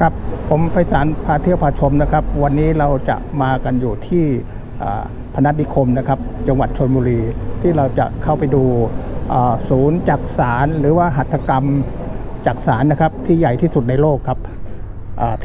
ครับผมไพศาลพาเที่ยวพาชมนะครับ วันนี้เราจะมากันอยู่ที่พนัสนิคมนะครับ จังหวัดชนบุรี ที่เราจะเข้าไปดูศูนย์จักสารหรือว่าหัตถกรรมจักสารนะครับ ที่ใหญ่ที่สุดในโลกครับ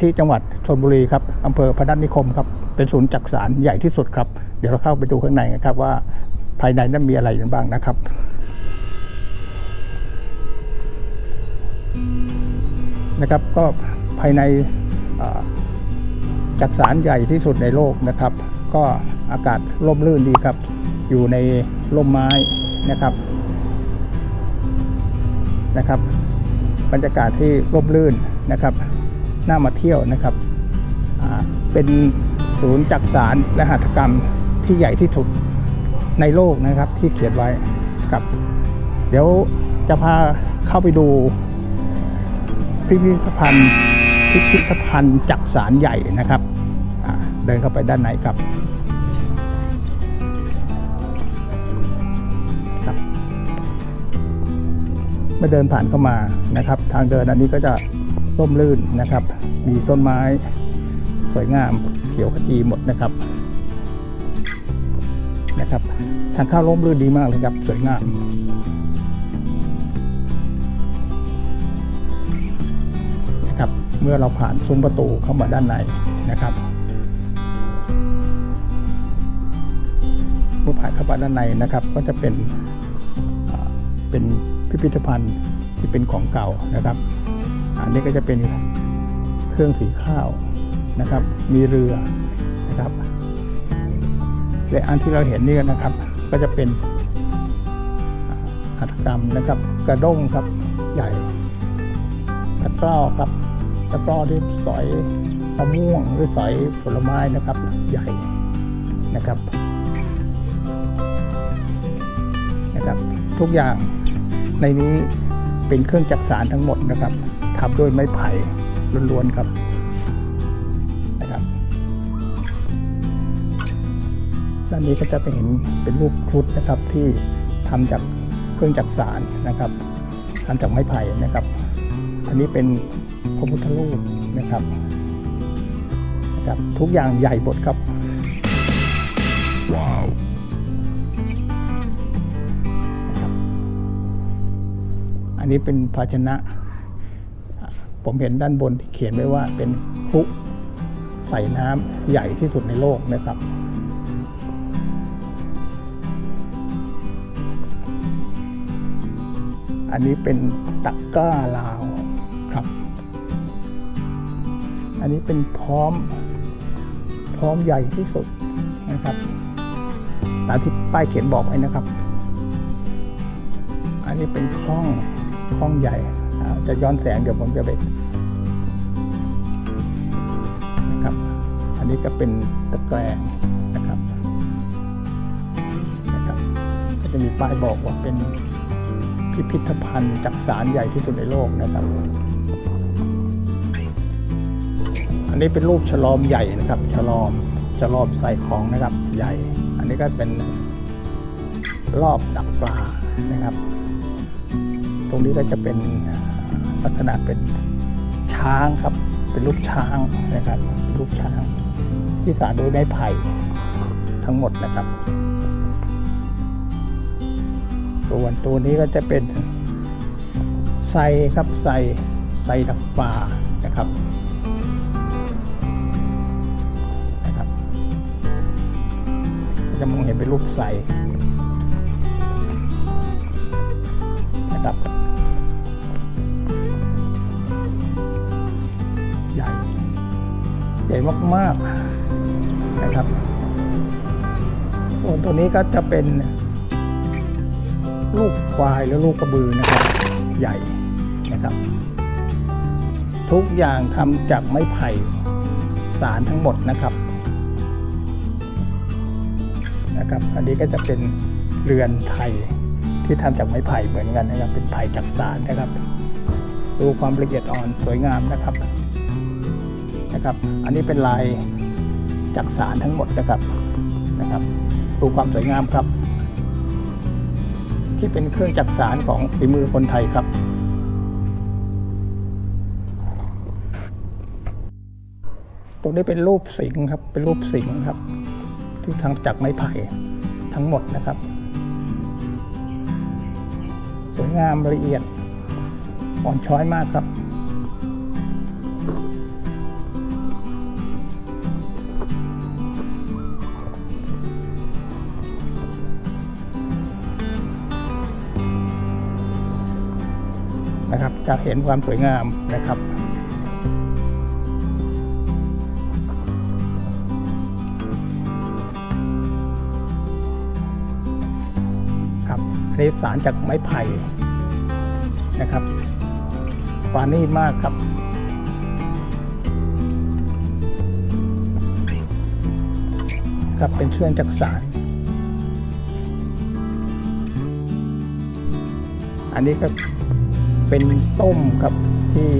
ที่จังหวัดชนบุรีครับอำเภอพนัสนิคมครับเป็นศูนย์จักสารใหญ่ที่สุดครับ เดี๋ยวเราเข้าไปดูข้างในกันครับว่าภายในนั้นมีอะไรกันบ้างนะครับนะครับก็ ภายในจักสารใหญ่ที่สุดในโลกนะครับ ก็อากาศร่มรื่นดีครับ อยู่ในร่มไม้นะครับนะครับ บรรยากาศที่ร่มรื่นนะครับ น่ามาเที่ยวนะครับเป็นศูนย์จักสารและหัตถกรรมที่ใหญ่ที่สุดในโลกนะครับที่เขียนไว้ครับ เดี๋ยวจะพาเข้าไปดูพิพิธภัณฑ์ พิพิธภัณฑ์จักสารใหญ่นะครับเดินเข้าไปด้านในครับครับเมื่อเดินผ่านเข้ามานะครับ ทางเดินอันนี้ก็จะร่มรื่นนะครับ มีต้นไม้สวยงามเขียวขจีหมดนะครับนะครับ ทางเข้าร่มรื่นดีมากเลยครับ สวยงาม มื่อเราผ่านซุ้มประตูเข้ามาด้านในนะครับเมื่อผ่านเข้ามาด้านในนะครับ ก็จะเป็นเป็นพิพิธภัณฑ์ที่เป็นของเก่านะครับ อันนี้ก็จะเป็นเครื่องสีข้าวนะครับ มีเรือนะครับและอันที่เราเห็นนี่นะครับ ก็จะเป็นอ่าหัตถกรรมนะครับ กระด้งครับใหญ่ตะกร้อครับ ตะกร้อที่สอยมะม่วงหรือสอยผลไม้นะครับ ใหญ่นะครับนะครับ ทุกอย่างในนี้เป็นเครื่องจักสารทั้งหมดนะครับทำด้วยไม้ไผ่ล้วนๆครับนะครับด้านนี้ก็จะไปเห็นเป็นรูปครุฑนะครับที่ทำจากเครื่องจักสารนะครับทำจากไม้ไผ่นะครับ อันนี้เป็น พระพุทธรูปนะครับนะครับทุกอย่างใหญ่หมดครับว้าวนะครับอันนี้เป็นภาชนะอะผมเห็นด้านบนที่เขียนไว้ว่าเป็นครุใส่น้ำใหญ่ที่สุดในโลกนะครับอันนี้เป็นตะกร้าลาว อันนี้เป็นพร้อม พร้อมใหญ่ที่สุดนะครับตามที่ป้ายเขียนบอกไว้นะครับ อันนี้เป็นคล้องคล้องใหญ่จะย้อนแสงเดี๋ยวผมจะไปนะครับ อันนี้ก็เป็นตะแกรงนะครับนะครับ ก็จะมีป้ายบอกว่าเป็นพิพิธภัณฑ์จักสารใหญ่ที่สุดในโลกนะครับ อันนี้เป็นรูปฉลอมใหญ่นะครับฉลอมฉลอมใส่ของนะครับใหญ่ อันนี้ก็เป็นรอบดักปลานะครับ ตรงนี้ก็จะเป็นลักษณะเป็นช้างครับ เป็นรูปช้างนะครับรูปช้าง ที่สารโดยไม้ไผ่ทั้งหมดนะครับส่วนตัวนี้ก็จะเป็นไซครับไซไซดักปลานะครับ จะมองเห็นเป็นรูปไซนะครับใหญ่ใหญ่มากๆนะครับส่วนตัวนี้ก็จะเป็นลูกควายและลูกกระบือนะครับ ใหญ่นะครับ ทุกอย่างทำจากไม้ไผ่สารทั้งหมดนะครับ นะครับ อันนี้ก็จะเป็นเรือนไทยที่ทำจากไม้ไผ่เหมือนกันนะครับ เป็นไผ่จากสารนะครับ ดูความละเอียดอ่อนสวยงามนะครับนะครับ อันนี้เป็นลายจากสารทั้งหมดนะครับนะครับ ดูความสวยงามครับ ที่เป็นเครื่องจักสารของฝีมือคนไทยครับตัวนี้เป็นรูปสิงครับ เป็นรูปสิงครับ ที่ทำจากไม้ไผ่ทั้งหมดนะครับ สวยงามละเอียดอ่อนช้อยมากครับนะครับจะเห็นความสวยงามนะครับ อันนี้สารจากไม้ไผ่นะครับปาณีตมากครับครับเป็นเครื่องจักสาร อันนี้ก็เป็นต้มครับที่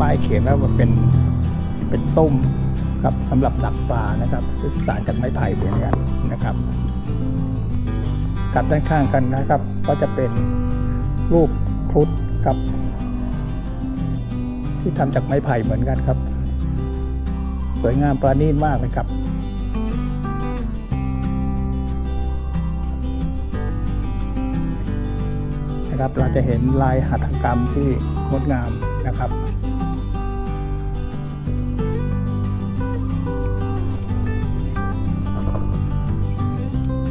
ป้ายเขียนว่าเป็นเป็นต้มครับสำหรับดักปลานะครับสารจากไม้ไผ่เหมือนกันนะครับกับด้านข้างกันนะครับ ก็จะเป็นรูปครุฑครับ ที่ทำจากไม้ไผ่เหมือนกันครับ สวยงามประณีตมากเลยครับนะครับเราจะเห็นลายหัตถกรรมที่งดงามนะครับ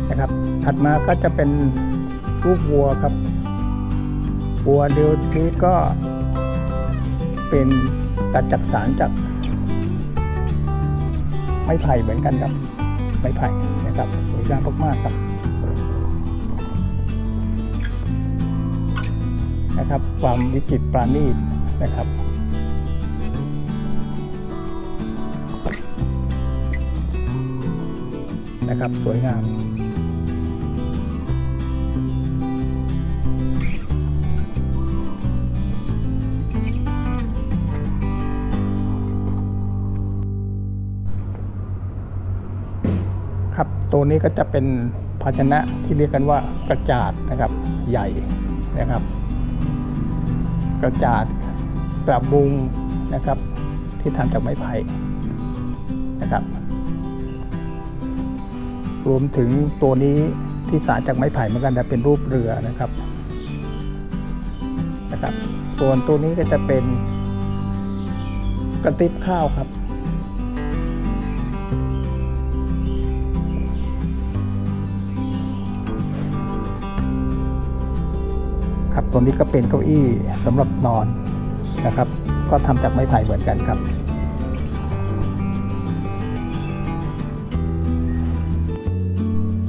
นะครับถัดมาก็จะเป็น รูปวัวครับวัวเดียวนี้ก็เป็นการจักสารจากไม้ไผ่เหมือนกันครับไม้ไผ่นะครับสวยงามมากๆครับนะครับ ความวิจิตรปราณีตนะครับนะครับสวยงาม ครับ ตัวนี้ก็จะเป็นภาชนะที่เรียกกันว่ากระจาดนะครับใหญ่นะครับ กระจาดกระบุงนะครับ ที่ทำจากไม้ไผ่นะครับ รวมถึงตัวนี้ที่สารจากไม้ไผ่เหมือนกันแต่เป็นรูปเรือนะครับนะครับ ส่วนตัวนี้ก็จะเป็นกระติบข้าวครับ ครับตัวนี้ก็เป็นเก้าอี้สำหรับนอนนะครับ ก็ทำจากไม้ไผ่เหมือนกันครับ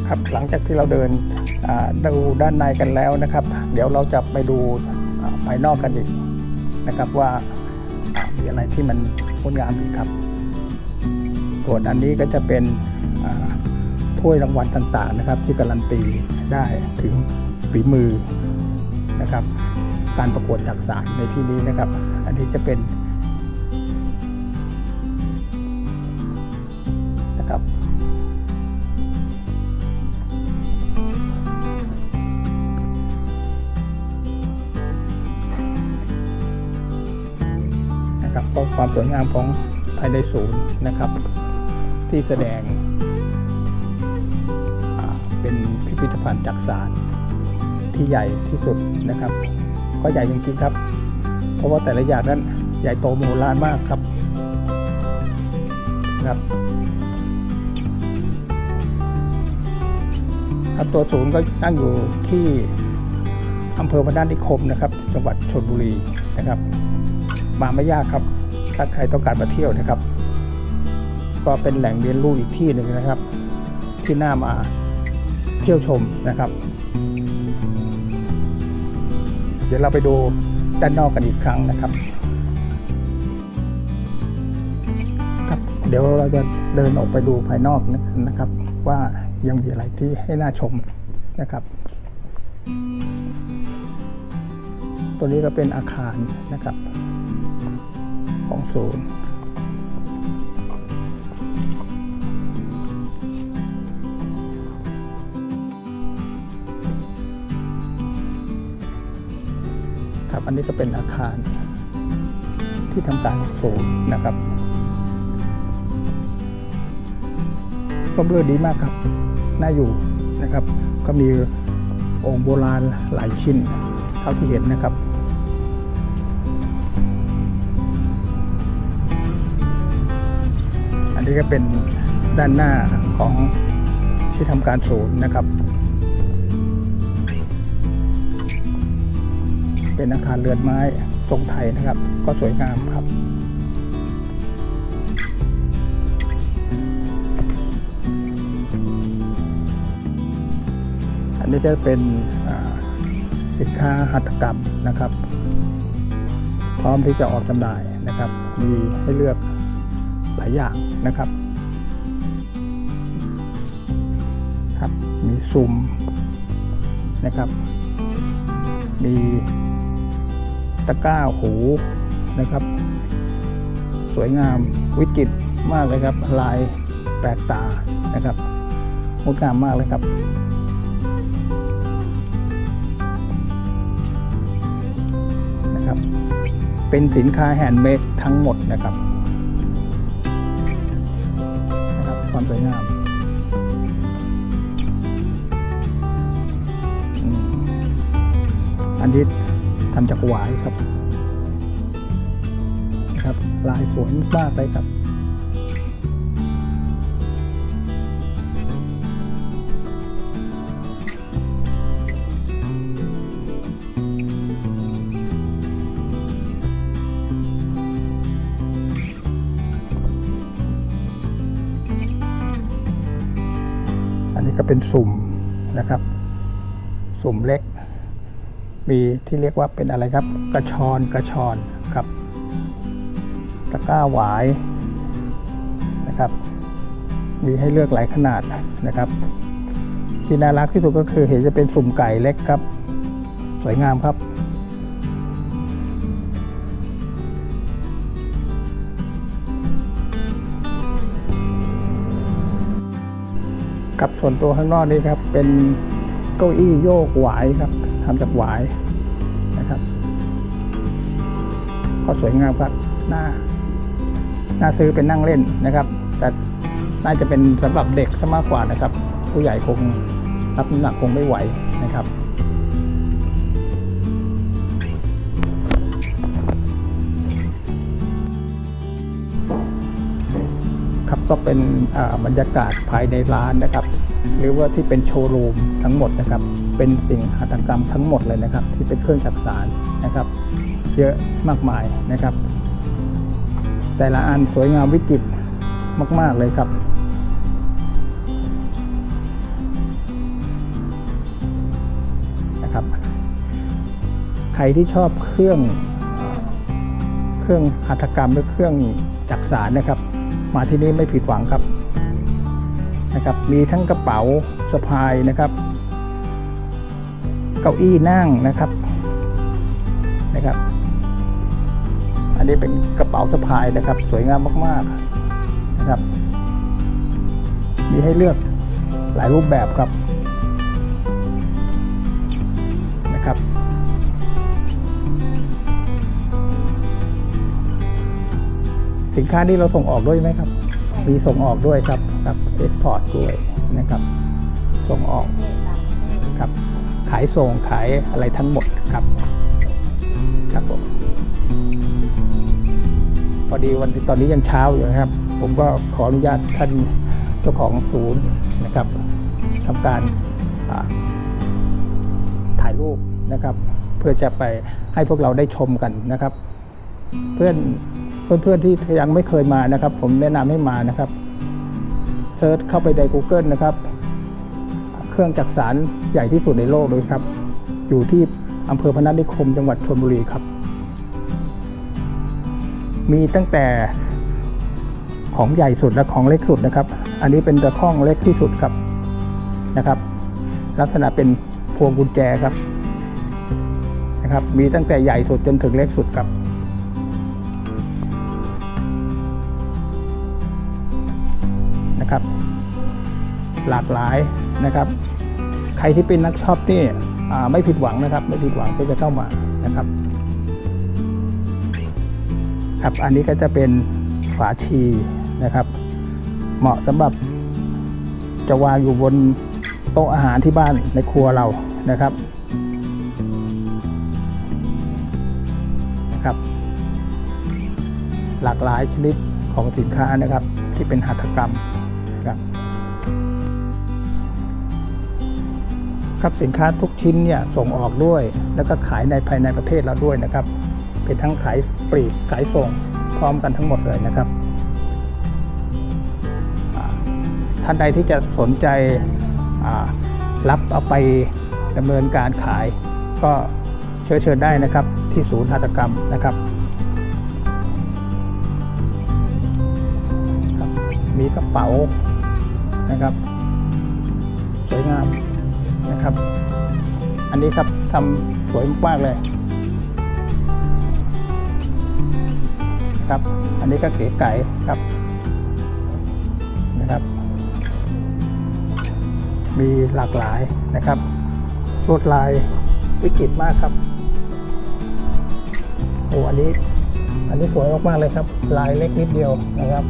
ครับหลังจากที่เราเดินดูด้านในกันแล้วนะครับ เดี๋ยวเราจะไปดูภายนอกกันอีกนะครับว่ามีอะไรที่มันงดงามอีกครับส่วนอันนี้ก็จะเป็นถ้วยรางวัลต่างๆนะครับ ที่การันตีได้ถึงฝีมือ นะครับ การประกวดจักสารในที่นี้นะครับ อันนี้จะเป็นนะครับนะครับก็ความสวยงามของภายในศูนย์นะครับ ที่แสดงเป็นพิพิธภัณฑ์จักสาร ที่ใหญ่ที่สุดนะครับ ก็ใหญ่จริงๆครับ เพราะว่าแต่ละอย่างนั้นใหญ่โตมโหฬารมากครับนะครับครับตัวศูนย์ก็ตั้งอยู่ที่อำเภอพนัสนิคมนะครับ จังหวัดชลบุรีนะครับ มาไม่ยากครับ ถ้าใครต้องการมาเที่ยวนะครับ ก็เป็นแหล่งเรียนรู้อีกที่หนึ่งนะครับ ที่น่ามาเที่ยวชมนะครับ ดี๋ยวเราไปดูด้านนอกกันอีกครั้งนะครับครับ เดี๋ยวเราจะเดินออกไปดูภายนอกนะครับ ว่ายังมีอะไรที่ให้น่าชมนะครับ ตัวนี้ก็เป็นอาคารนะครับ ของศูนย์ อันนี้ก็เป็นอาคารที่ทำการศูนย์นะครับร่มรื่นดีมากครับน่าอยู่นะครับ ก็มีองค์โบราณหลายชิ้นเท่าที่เห็นนะครับอันนี้ก็เป็นด้านหน้าของที่ทำการศูนย์นะครับ เป็นอาคารเรือนไม้ทรงไทยนะครับ ก็สวยงามครับอันนี้จะเป็นสินค้าหัตถกรรมนะครับ พร้อมที่จะออกจำหน่ายนะครับ มีให้เลือกหลายอย่างนะครับครับ มีซุ่มนะครับ มี ตะกร้าหูนะครับ สวยงามวิจิตรมากเลยครับ ลายแปลกตานะครับงดงามมากเลยครับ นะครับ เป็นสินค้าแฮนด์เมดทั้งหมดนะครับนะครับ ความสวยงามอืมอันนี้ ทำจากหวายครับนะครับ ลายสวยมากเลยครับอันนี้ก็เป็นสุ่มนะครับ สุ่มเล็ก มีที่เรียกว่าเป็นอะไรครับ กระชอนกระชอนครับตะกร้าหวายนะครับ มีให้เลือกหลายขนาดนะครับ ที่น่ารักที่สุดก็คือเห็นจะเป็นสุ่มไก่เล็กครับ สวยงามครับกับส่วนตัวข้างนอกนี่ครับ เป็นเก้าอี้โยกหวายครับ ทำจากหวายนะครับก็สวยงามครับหน่าหน่าซื้อเป็นนั่งเล่นนะครับ แต่น่าจะเป็นสำหรับเด็กซะมากกว่านะครับ ผู้ใหญ่คงรับน้ำหนักคงไม่ไหวนะครับครับก็เป็นบรรยากาศภายในร้านนะครับ หรือว่าที่เป็นโชว์รูมทั้งหมดนะครับ เป็นสิ่งหัตถกรรมทั้งหมดเลยนะครับ ที่เป็นเครื่องจักสานนะครับ เยอะมากมายนะครับ แต่ละอันสวยงามวิจิตรมาก ๆ เลยครับนะครับ ใครที่ชอบเครื่องเครื่องหัตถกรรมหรือเครื่องจักสานนะครับ มาที่นี่ไม่ผิดหวังครับนะครับ มีทั้งกระเป๋าสะพายนะครับ เก้าอี้นั่งนะครับนะครับ อันนี้เป็นกระเป๋าสะพายนะครับ สวยงามมากๆนะครับ มีให้เลือกหลายรูปแบบครับนะครับสินค้านี้เราส่งออกด้วยไหมครับ มีส่งออกด้วยครับครับเอ็กพอร์ตด้วยนะครับ ส่งออก ขายส่งขายอะไรทั้งหมดครับครับผมพอดีวันตอนนี้ยังเช้าอยู่นะครับ ผมก็ขออนุญาตท่านเจ้าของศูนย์นะครับทำการถ่ายรูปนะครับ เพื่อจะไปให้พวกเราได้ชมกันนะครับ เพื่อนเพื่อนๆที่ยังไม่เคยมานะครับ ผมแนะนำให้มานะครับเซิร์ชเข้าไปใน Google นะครับ เครื่องจักสารใหญ่ที่สุดในโลกเลยครับ อยู่ที่อำเภอพนัสนิคมจังหวัดชลบุรีครับ มีตั้งแต่ของใหญ่สุดและของเล็กสุดนะครับ อันนี้เป็นตะข้องเล็กที่สุดครับนะครับ ลักษณะเป็นพวงกุญแจครับนะครับ มีตั้งแต่ใหญ่สุดจนถึงเล็กสุดครับนะครับ หลากหลายนะครับ ใครที่เป็นนักช็อปนี่ไม่ผิดหวังนะครับ ไม่ผิดหวังที่จะเข้ามานะครับครับอันนี้ก็จะเป็นฝาชีนะครับ เหมาะสำหรับจะวางอยู่บนโต๊ะอาหารที่บ้านในครัวเรานะครับนะครับ หลากหลายชนิดของสินค้านะครับที่เป็นหัตถกรรม ครับสินค้าทุกชิ้นเนี่ยส่งออกด้วย แล้วก็ขายในภายในประเทศเราด้วยนะครับ เป็นทั้งขายปลีกขายส่งพร้อมกันทั้งหมดเลยนะครับท่านใดที่จะสนใจรับเอาไปดำเนินการขายก็เชิญเชิญได้นะครับที่ศูนย์หัตกรรมนะครับ มีกระเป๋านะครับ สวยงาม นะครับ อันนี้ครับทำสวยมากๆเลยครับ อันนี้ก็เก๋ไก่ครับนะครับ มีหลากหลายนะครับลวดลายวิจิตมากครับโอ้อันนี้ อันนี้สวยมากๆเลยครับ ลายเล็กนิดเดียวนะครับ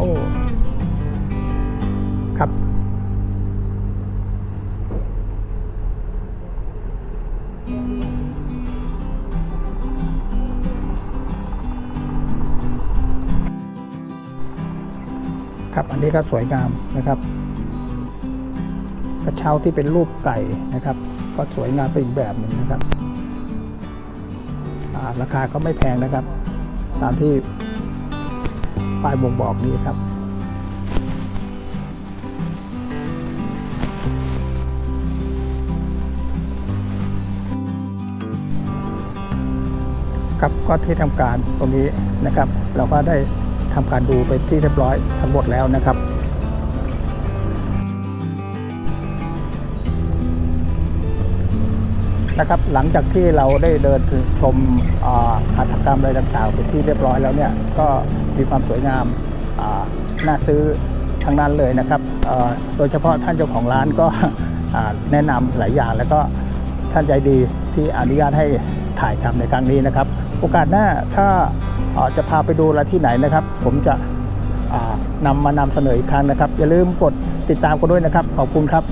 อ้ครับครับอันนี้ก็สวยงามนะครับ กระเช้าที่เป็นรูปไก่นะครับ ก็สวยงามไปอีกแบบหนึ่งนะครับราคาก็ไม่แพงนะครับ ตามที่ ป้ายบ่งบอกนี้ครับครับก็ที่ทำการตรงนี้นะครับ เราก็ได้ทำการดูไปที่เรียบร้อยทั้งหมดแล้วนะครับ นะครับ หลังจากที่เราได้เดินชมอาหัตถกรรมอะไรต่างๆเป็นที่เรียบร้อยแล้วเนี่ยก็มีความสวยงามน่าซื้อทั้งนั้นเลยนะครับโดยเฉพาะท่านเจ้าของร้านก็แนะนำหลายอย่างแล้วก็ท่านใจดีที่อนุญาตให้ถ่ายทำในครั้งนี้นะครับ โอกาสหน้าถ้าจะพาไปดูอะไรที่ไหนนะครับ ผมจะอ่านำมานำเสนออีกครั้งนะครับ อย่าลืมกดติดตามกันด้วยนะครับ ขอบคุณครับ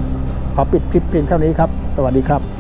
ขอปิดคลิปเพียงเท่านี้ครับ สวัสดีครับ